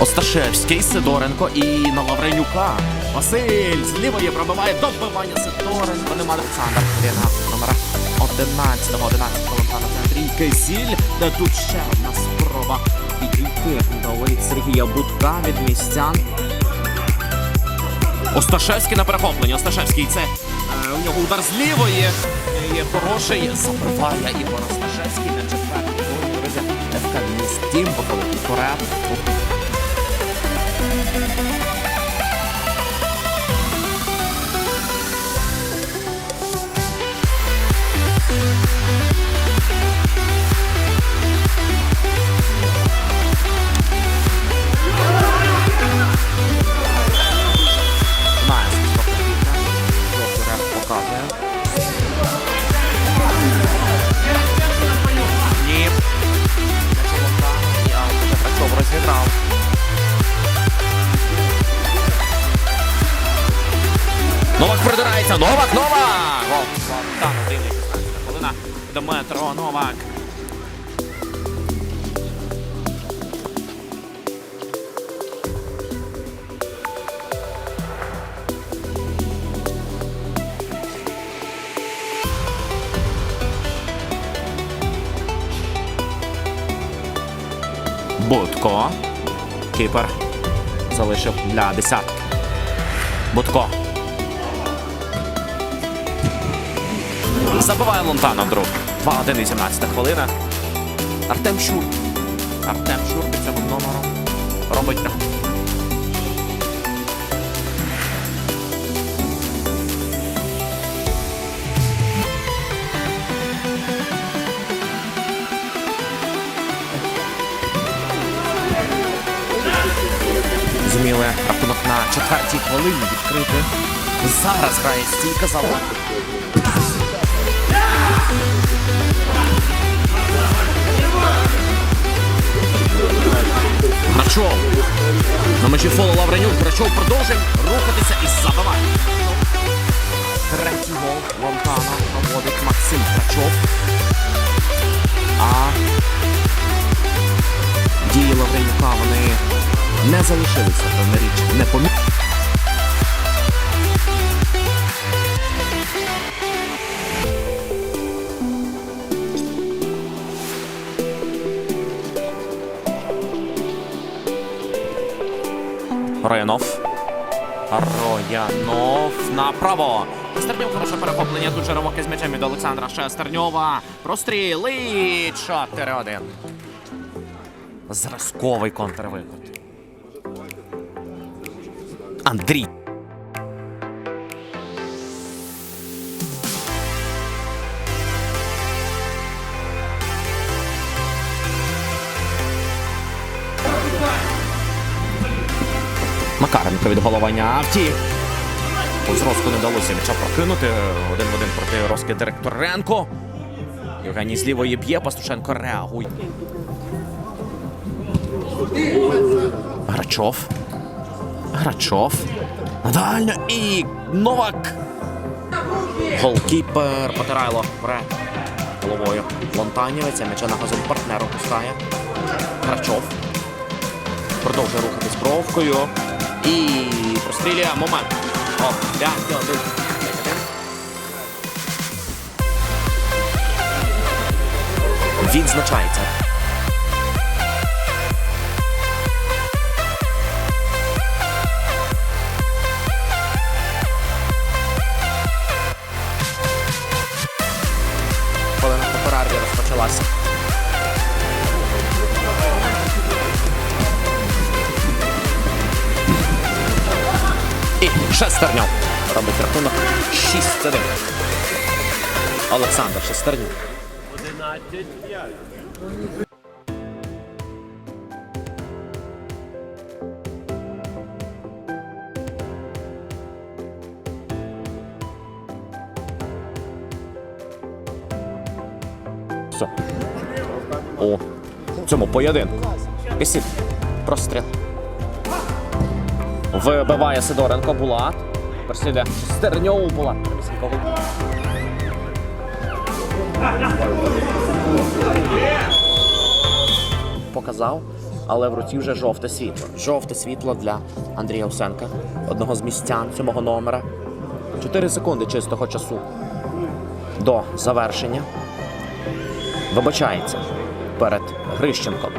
Осташевський, Сидоренко і на Лавренюка. Василь з лівої пробиває добивання Сидоренко. Нема Олександр. Ліна номера 11-го, 11 Валентана Андрій Кисіль. Де тут ще одна спроба підійти до Сергія Будка від містян. Осташевський на перехопленні. Осташевський це е, у нього удар з лівої. Е, Є хороший. Забиває Ігор Осташевський на четвертій хвилині. ФК Містім виходить вперед. Ні. Не Соломка. Придирається. Новак, Новак! Гол. Там один 16 хвилина. Дмитро Новак. Будко. Кіпер залишив для десятки. Будко. Забиває Лонтана друг. 2-1 і 17 хвилина. Артем Щур. Артем Щур під цього номером робить. Зуміли рахунок на четвертій хвилині відкрити. Зараз грає стійка за Грачов. На межі фолу Лавренюк. Грачов продовжує рухатися і забиває. Третій гол Лонтана проводить Максим Грачов. А дії Лавренюка вони не залишилися, певна річ, не помі... Роянов. Роянов направо. Стернюк хороше перехоплення. Дуже Жеремоки з м'ячем від Олександра Шестерньова. Простріли і 4-1. Зразковий контрвиход. Андрій. Макаренко від головання авті. Зрозку не вдалося м'яча прокинути. Один в один проти Роски Директоренко. Євгеній з лівої б'є, Пастушенко реагує. Грачов. Грачов. Надально і Новак. Голкіпер Потирайло бере головою. Лонтанівець, м'яча на газон партнеру пускає. Грачов. Продовжує рухатись бровкою. І прострілює момент. О, 5-1. Відзначається. Хвилина по перерві розпочалася. Шестерньов робить рахунок 6-1. Олександр Шестерньов. 11-5. У цьому поєдинку. Кисіль. Простріл. Вибиває Сидоренко Булат. Переслідує Стерньов Булат. Показав. але в руці вже жовте світло. Жовте світло для Андрія Усенка, одного з містян сьомого номера. 4 секунди чистого часу до завершення. Вибачається перед Грищенком.